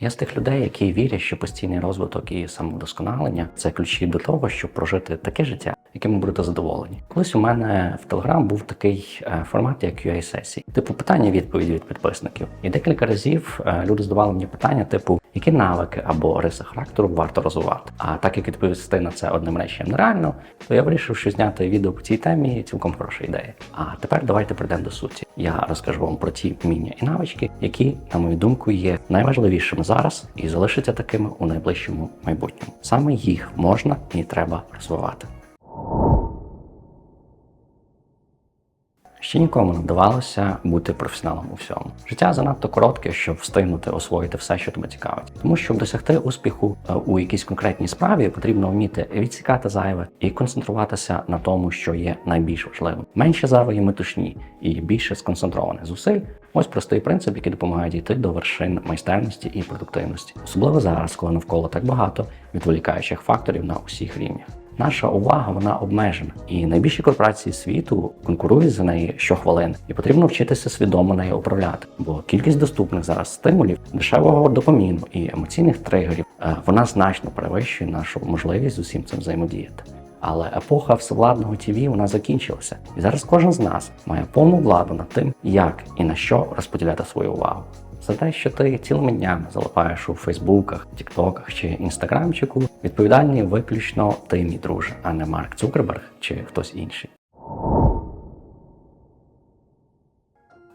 Я з тих людей, які вірять, що постійний розвиток і самовдосконалення це ключі до того, щоб прожити таке життя, яким ви будете задоволені. Колись у мене в Telegram був такий е, формат, як qa сесії типу питання відповіді від підписників. І декілька разів е, люди задавали мені питання, типу, які навики або риси характеру варто розвивати. А так як відповісти на це одним реченням нереально, то я вирішив, що зняти відео по цій темі цілком хороша ідея. А тепер давайте прийдемо до суті. Я розкажу вам про ті вміння і навички, які, на мою думку, є найважливішими зараз і залишаться такими у найближчому майбутньому. Саме їх можна і треба розвивати. Ще нікому не вдавалося бути професіоналом у всьому. Життя занадто коротке, щоб встигнути освоїти все, що тебе цікавить. Тому щоб досягти успіху е, у якійсь конкретній справі, потрібно вміти відсікати зайве і концентруватися на тому, що є найбільш важливим. Менше зайвої метушні і більше сконцентрованих зусиль. Ось простий принцип, який допомагає дійти до вершин майстерності і продуктивності, особливо зараз, коли навколо так багато відволікаючих факторів на усіх рівнях. Наша увага вона обмежена, і найбільші корпорації світу конкурують за неї щохвилини, і потрібно вчитися свідомо нею управляти. Бо кількість доступних зараз стимулів, дешевого допаміну і емоційних тригерів е, вона значно перевищує нашу можливість з усім цим взаємодіяти. Але епоха всевладного ТВ вона закінчилася, і зараз кожен з нас має повну владу над тим, як і на що розподіляти свою увагу. За те, що ти цілими днями залипаєш у Фейсбуках, Тіктоках чи Інстаграмчику, відповідальний виключно ти, мій друже, а не Марк Цукерберг чи хтось інший.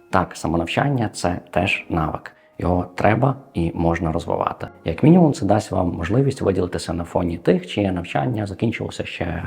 Так, самонавчання це теж навик. Його треба і можна розвивати. Як мінімум, це дасть вам можливість виділитися на фоні тих, чиє навчання закінчилося ще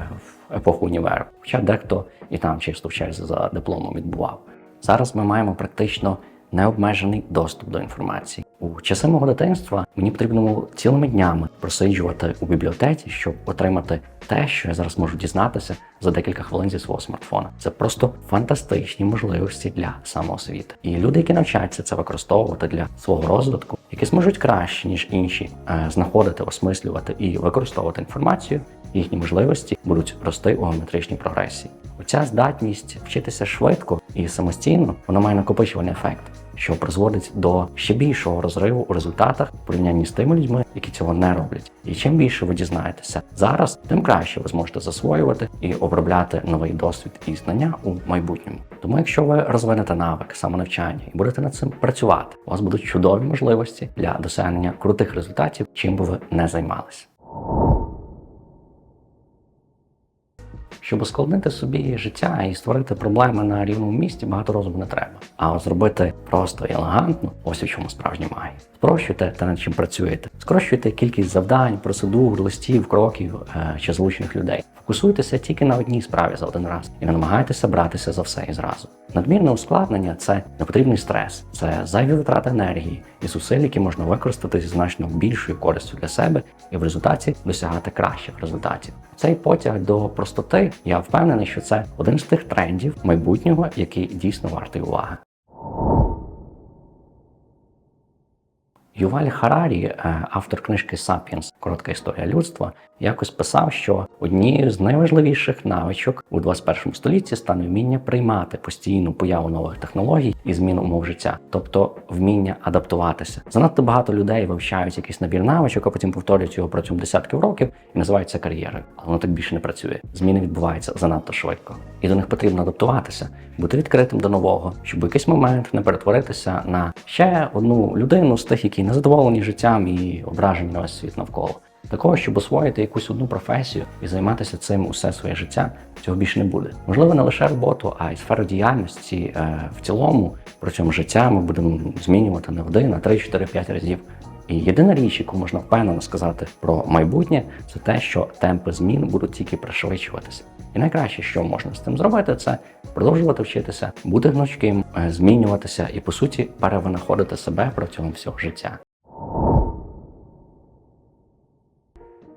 в епоху універу. Хоча дехто і там чисто в черзі за дипломом відбував. Зараз ми маємо практично необмежений доступ до інформації. У часи мого дитинства мені потрібно було цілими днями просиджувати у бібліотеці, щоб отримати те, що я зараз можу дізнатися за декілька хвилин зі свого смартфона. Це просто фантастичні можливості для самоосвіти. І люди, які навчаються це використовувати для свого розвитку, які зможуть краще ніж інші е, знаходити, осмислювати і використовувати інформацію. Їхні можливості будуть рости у геометричній прогресії. Оця здатність вчитися швидко і самостійно вона має накопичувальний ефект, що призводить до ще більшого розриву у результатах в порівнянні з тими людьми, які цього не роблять. І чим більше ви дізнаєтеся зараз, тим краще ви зможете засвоювати і обробляти новий досвід і знання у майбутньому. Тому, якщо ви розвинете навик самонавчання і будете над цим працювати, у вас будуть чудові можливості для досягнення крутих результатів, чим би ви не займалися. Щоб ускладнити собі життя і створити проблеми на рівному місці, багато розуму не треба. А зробити просто і елегантно, ось у чому справжня магія. Спрощуйте те, над чим працюєте. Скорочуйте кількість завдань, процедур, листів, кроків е, чи залучених людей. Фокусуйтеся тільки на одній справі за один раз і не намагайтеся братися за все і зразу. Надмірне ускладнення це непотрібний стрес, це зайві витрати енергії і зусиль, які можна використати зі значно більшою користю для себе і в результаті досягати кращих результатів. Цей потяг до простоти я впевнений, що це один з тих трендів майбутнього, який дійсно вартий уваги. Юваль Харарі, е, автор книжки Сапіенс Коротка історія людства, якось писав, що однією з найважливіших навичок у 21 столітті стане вміння приймати постійну появу нових технологій і змін умов життя, тобто вміння адаптуватися. Занадто багато людей вивчають якийсь набір навичок, а потім повторюють його протягом десятків років і називають це кар'єрою. Але воно так більше не працює. Зміни відбуваються занадто швидко, і до них потрібно адаптуватися, бути відкритим до нового, щоб в якийсь момент не перетворитися на ще одну людину з тих, які незадоволені життям і ображені на весь світ навколо. Такого, щоб освоїти якусь одну професію і займатися цим усе своє життя, цього більше не буде. Можливо, не лише роботу, а й сферу діяльності е, в цілому протягом життя ми будемо змінювати не один, а три, чотири, п'ять разів. І єдина річ, яку можна впевнено сказати про майбутнє, це те, що темпи змін будуть тільки пришвидшуватися. І найкраще, що можна з цим зробити, це продовжувати вчитися, бути гнучким, е, змінюватися і по суті перевинаходити себе протягом всього життя.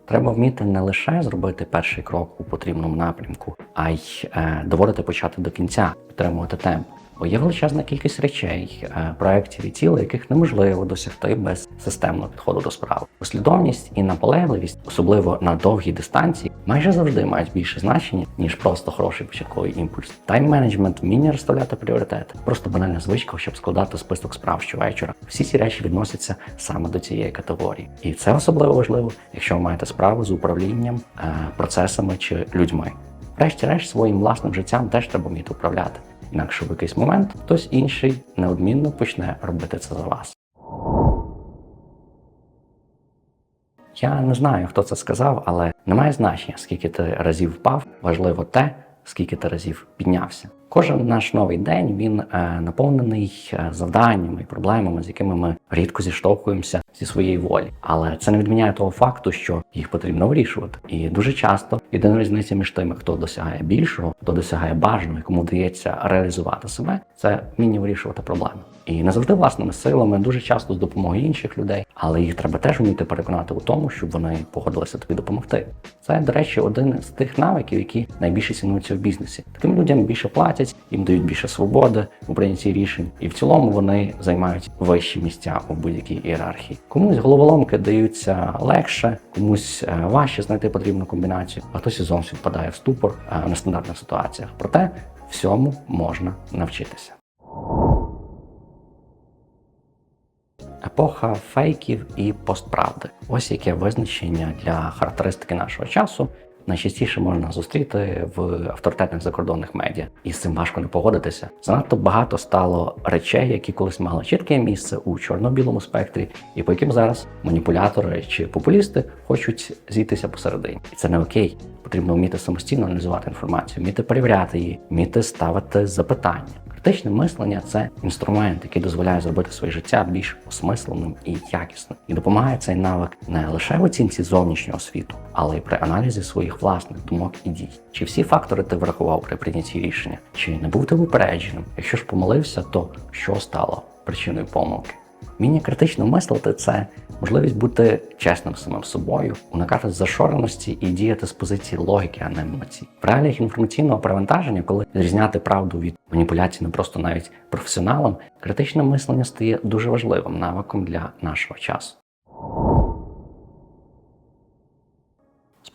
Треба вміти не лише зробити перший крок у потрібному напрямку, а й е, доводити почати до кінця, підтримувати темп. Бо є величезна кількість речей, е, проєктів і цілей, яких неможливо досягти без системного підходу до справи. Послідовність і наполегливість, особливо на довгій дистанції, майже завжди мають більше значення ніж просто хороший початковий імпульс. Тайм-менеджмент, вміння розставляти пріоритети, просто банальна звичка, щоб складати список справ щовечора. Всі ці речі відносяться саме до цієї категорії, і це особливо важливо, якщо ви маєте справу з управлінням, е, процесами чи людьми. Врешті-решт, своїм власним життям теж треба вміти управляти. Інакше в якийсь момент хтось інший неодмінно почне робити це за вас. Я не знаю, хто це сказав, але немає значення, скільки ти разів впав. Важливо те, скільки ти разів піднявся. Кожен наш новий день він е, наповнений е, завданнями і проблемами, з якими ми рідко зіштовхуємося зі своєї волі. Але це не відміняє того факту, що їх потрібно вирішувати. І дуже часто єдина різниця між тими, хто досягає більшого, хто досягає бажаного, кому вдається реалізувати себе, це вміння вирішувати проблеми. І не завжди власними силами, дуже часто з допомогою інших людей, але їх треба теж вміти переконати у тому, щоб вони погодилися тобі допомогти. Це, до речі, один з тих навиків, які найбільше цінуються в бізнесі. Таким людям більше платять, їм дають більше свободи у прийнятті рішень, і в цілому вони займають вищі місця у будь-якій ієрархії. Комусь головоломки даються легше, комусь е, важче знайти потрібну комбінацію, а хтось і зовсім впадає в ступор е, в нестандартних ситуаціях. Проте всьому можна навчитися. Епоха фейків і постправди. Ось яке визначення для характеристики нашого часу. Найчастіше можна зустріти в авторитетних закордонних медіа, і з цим важко не погодитися. Занадто багато стало речей, які колись мали чітке місце у чорно-білому спектрі, і по яким зараз маніпулятори чи популісти хочуть зійтися посередині. І це не окей. Потрібно вміти самостійно аналізувати інформацію, вміти перевіряти її, вміти ставити запитання. Критичне мислення це інструмент, який дозволяє зробити своє життя більш осмисленим і якісним, і допомагає цей навик не лише в оцінці зовнішнього світу, але й при аналізі своїх власних думок і дій. Чи всі фактори ти врахував при прийнятті рішення, чи не був ти випередженим? Якщо ж помилився, то що стало причиною помилки? Вміння критично мислити це можливість бути чесним самим собою, уникати зашореності і діяти з позиції логіки, а не емоцій. В реаліях інформаційного перевантаження, коли зрізняти правду від маніпуляцій не просто навіть професіоналам, критичне мислення стає дуже важливим навиком для нашого часу.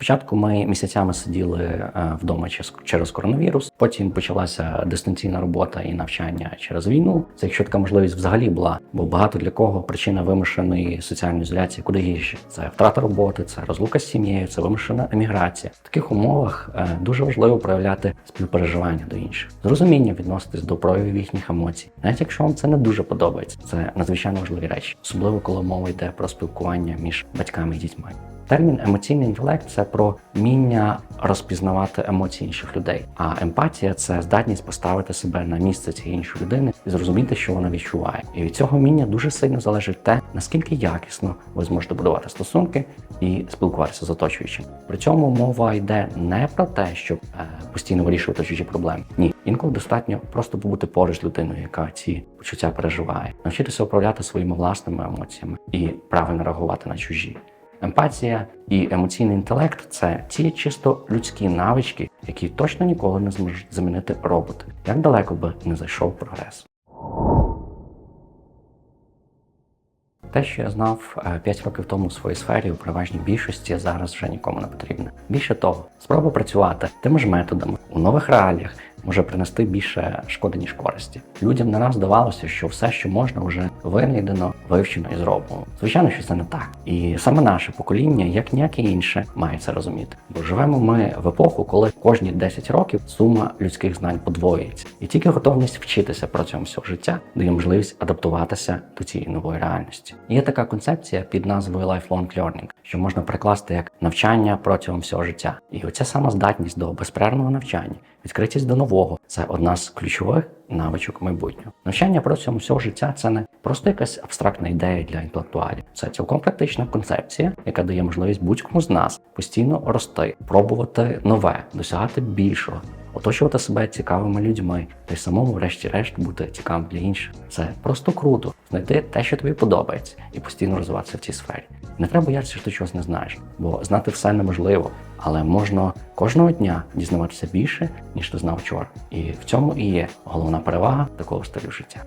Спочатку ми місяцями сиділи е, вдома через- коронавірус, потім почалася дистанційна робота і навчання через війну. Це якщо така можливість взагалі була, бо багато для кого причина вимушеної соціальної ізоляції куди гірше. Це втрата роботи, це розлука з сім'єю, це вимушена еміграція. В таких умовах е, дуже важливо проявляти співпереживання до інших, зрозуміння відноситись до проявів їхніх емоцій, навіть якщо вам це не дуже подобається. Це надзвичайно важливі речі, особливо коли мова йде про спілкування між батьками і дітьми. Термін емоційний інтелект це про вміння розпізнавати емоції інших людей. А емпатія це здатність поставити себе на місце цієї іншої людини і зрозуміти, що вона відчуває. І від цього вміння дуже сильно залежить те, наскільки якісно ви зможете будувати стосунки і спілкуватися з оточуючим. При цьому мова йде не про те, щоб е, постійно вирішувати чужі проблеми. Ні, інколи достатньо просто побути поруч з людиною, яка ці почуття переживає, навчитися управляти своїми власними емоціями і правильно реагувати на чужі. Емпатія і емоційний інтелект це ті чисто людські навички, які точно ніколи не зможуть замінити роботи, як далеко би не зайшов прогрес. Те, що я знав 5 років тому в своїй сфері, у переважній більшості зараз вже нікому не потрібне. Більше того, спроба працювати тими ж методами у нових реаліях може принести більше шкоди ніж користі. Людям не раз здавалося, що все, що можна, вже винайдено, вивчено і зроблено. Звичайно, що це не так. І саме наше покоління, як ніяке інше, має це розуміти. Бо живемо ми в епоху, коли кожні 10 років сума людських знань подвоюється, і тільки готовність вчитися протягом всього життя дає можливість адаптуватися до цієї нової реальності. Є така концепція під назвою Lifelong Learning, що можна прикласти як навчання протягом всього життя. І оця сама здатність до безперервного навчання, відкритість до нового це одна з ключових навичок майбутнього. Навчання протягом всього життя це не просто якась абстрактна ідея для інтелектуалів. Це цілком практична концепція, яка дає можливість будь-кому з нас постійно рости, пробувати нове, досягати більшого. Оточувати себе цікавими людьми, та й самому, врешті-решт, бути цікавим для інших. Це просто круто. Знайти те, що тобі подобається, і постійно розвиватися в цій сфері. Не треба боятися, що ти чогось не знаєш, бо знати все неможливо, але можна кожного дня дізнаватися більше, ніж ти знав вчора. І в цьому і є головна перевага такого стилю життя.